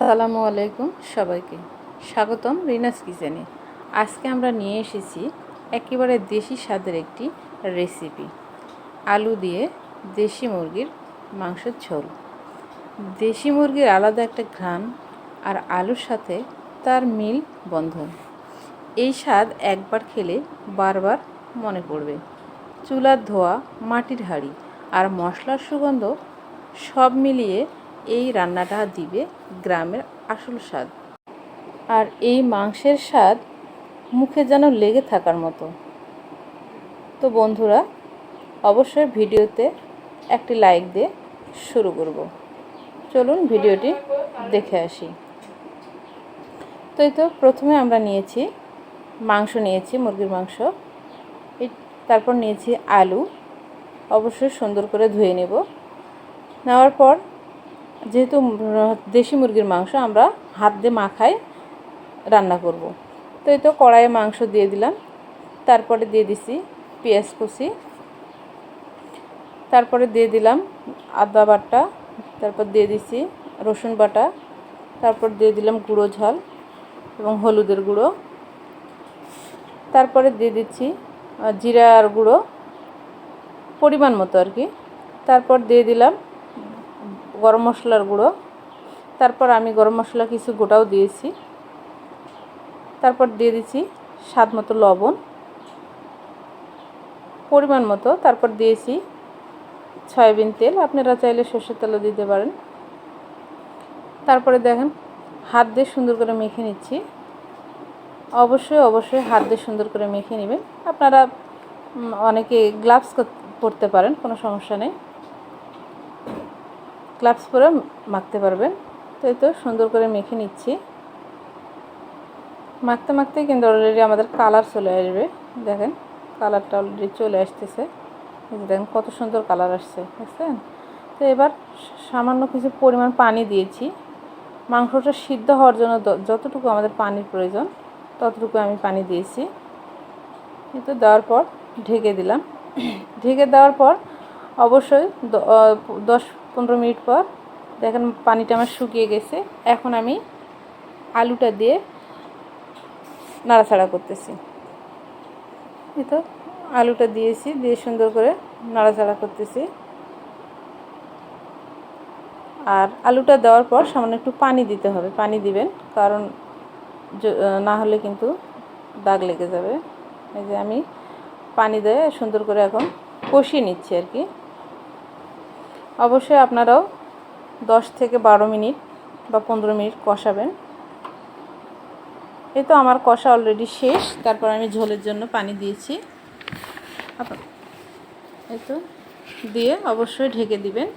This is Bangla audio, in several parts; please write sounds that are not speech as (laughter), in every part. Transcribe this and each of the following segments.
আসসালামু আলাইকুম সবাইকে। স্বাগতম রিনাস কিচেনে। আজকে আমরা নিয়ে এসেছি একেবারে দেশি স্বাদের একটি রেসিপি। আলু দিয়ে দেশি মুরগির মাংসের ঝোল। দেশি মুরগির আলাদা একটা ঘ্রাণ আর আলুর সাথে তার মিল বন্ধন। এই স্বাদ একবার খেলে বারবার মনে পড়বে। চুলার ধোয়া, মাটির হাঁড়ি আর মশলার সুগন্ধ সব মিলিয়ে এই রান্নাটা দিবে গ্রামের আসল স্বাদ। আর এই মাংসের স্বাদ মুখে যেন লেগে থাকার মতো। তো বন্ধুরা, অবশ্যই ভিডিওতে একটি লাইক দিয়ে শুরু করব। চলুন ভিডিওটি দেখে আসি। তো এই তো প্রথমে আমরা নিয়েছি মাংস, নিয়েছি মুরগির মাংস। তারপর নিয়েছি আলু। অবশ্যই সুন্দর করে ধুয়ে নেব। নেওয়ার পর যেহেতু দেশি মুরগির মাংস আমরা হাত দিয়ে মাখাই রান্না করব। তো এই তো কড়াইয়ে মাংস দিয়ে দিলাম। তারপরে দিয়ে দিছি পেঁয়াজ কুচি। তারপরে দিয়ে দিলাম আদা বাটা। তারপর দিয়ে দিছি রসুন বাটা। তারপর দিয়ে দিলাম গুঁড়ো ঝাল এবং হলুদের গুঁড়ো। তারপরে দিয়ে দিচ্ছি জিরার গুঁড়ো পরিমাণ মতো আর কি। তারপর দিয়ে দিলাম গরম মশলার গুঁড়ো। তারপর আমি গরম মশলা কিছু গোটাও দিয়েছি। তারপর দিয়ে দিচ্ছি স্বাদ মতো লবণ। পরিমাণ মতো। তারপর দিয়েছি সয়াবিন তেল। আপনারা চাইলে সর্ষের তেলও দিতে পারেন। তারপরে দেখেন হাত দিয়ে সুন্দর করে মেখে নিচ্ছি। অবশ্যই অবশ্যই হাত দিয়ে সুন্দর করে মেখে নেবেন। আপনারা অনেকে গ্লাভস পরতে পারেন, কোনো সমস্যা নেই। গ্লাভস পরে মাখতে পারবেন। তো এই তো সুন্দর করে মেখে নিচ্ছি। মাখতে মাখতেই কিন্তু অলরেডি আমাদের কালার চলে আসবে। দেখেন কালারটা অলরেডি চলে আসতেছে। দেখেন, কত সুন্দর কালার আসছে, বুঝছেন? তো এবার সামান্য কিছু পরিমাণ পানি দিয়েছি। মাংসটা সিদ্ধ হওয়ার জন্য যতটুকু আমাদের পানির প্রয়োজন, ততটুকু আমি পানি দিয়েছি। কিন্তু দেওয়ার পর ঢেকে দিলাম। (clears throat) ঢেকে দেওয়ার পর অবশ্যই দশ পনেরো মিনিট পর দেখেন পানিটা আমার শুকিয়ে গেছে। এখন আমি আলুটা দিয়ে নাড়াচাড়া করতেছি। এই তো আলুটা দিয়েছি, দিয়ে সুন্দর করে নাড়াচাড়া করতেছি। আর আলুটা দেওয়ার পর সামান্য একটু পানি দিতে হবে, পানি দিবেন, কারণ না হলে কিন্তু দাগ লেগে যাবে। এই যে আমি পানি দিয়ে সুন্দর করে এখন কষিয়ে নিচ্ছি আর কি। অবশ্যই আপনারাও দশ থেকে বারো মিনিট বা পনেরো মিনিট কষাবেন। এই তো আমার কষা অলরেডি শেষ, তারপর আমি ঝোলের জন্য পানি দিয়েছি। এই তো দিয়ে অবশ্যই ঢেকে দিবেন।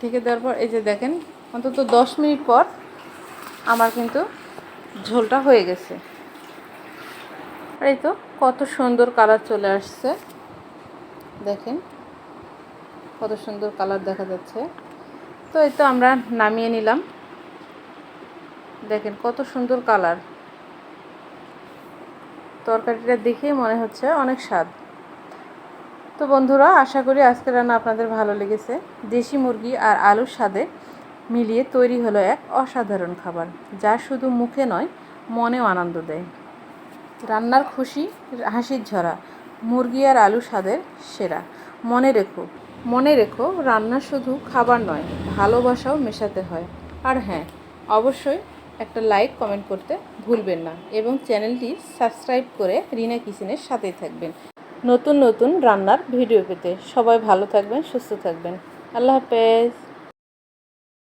ঢেকে দেওয়ার পর এই যে দেখেন, অন্তত দশ মিনিট পর আমার কিন্তু ঝোলটা হয়ে গেছে। আর এই তো কত সুন্দর কালার চলে আসছে। দেখেন কত সুন্দর কালার দেখা যাচ্ছে। তো এই তো আমরা নামিয়ে নিলাম। দেখেন কত সুন্দর কালার। তরকারিটা দেখেই মনে হচ্ছে অনেক স্বাদ। তো বন্ধুরা, আশা করি আজকের রান্না আপনাদের ভালো লেগেছে। দেশি মুরগি আর আলুর স্বাদে মিলিয়ে তৈরি হলো এক অসাধারণ খাবার, যা শুধু মুখে নয়, মনেও আনন্দ দেয়। রান্নার খুশি, হাসির ঝরা মুরগি আর আলু স্বাদের সেরা। মনে রেখো মনে রেখো, রান্না শুধু খাবার নয়, ভালোবাসাও মেশাতে হয়। আর হ্যাঁ অবশ্যই একটা লাইক কমেন্ট করতে ভুলবেন না এবং চ্যানেলটি সাবস্ক্রাইব করে রিনা কিচেনের সাথেই থাকবেন। নতুন নতুন রান্নার ভিডিও পেতে সবাই ভালো থাকবেন, সুস্থ থাকবেন। আল্লাহ হাফেজ।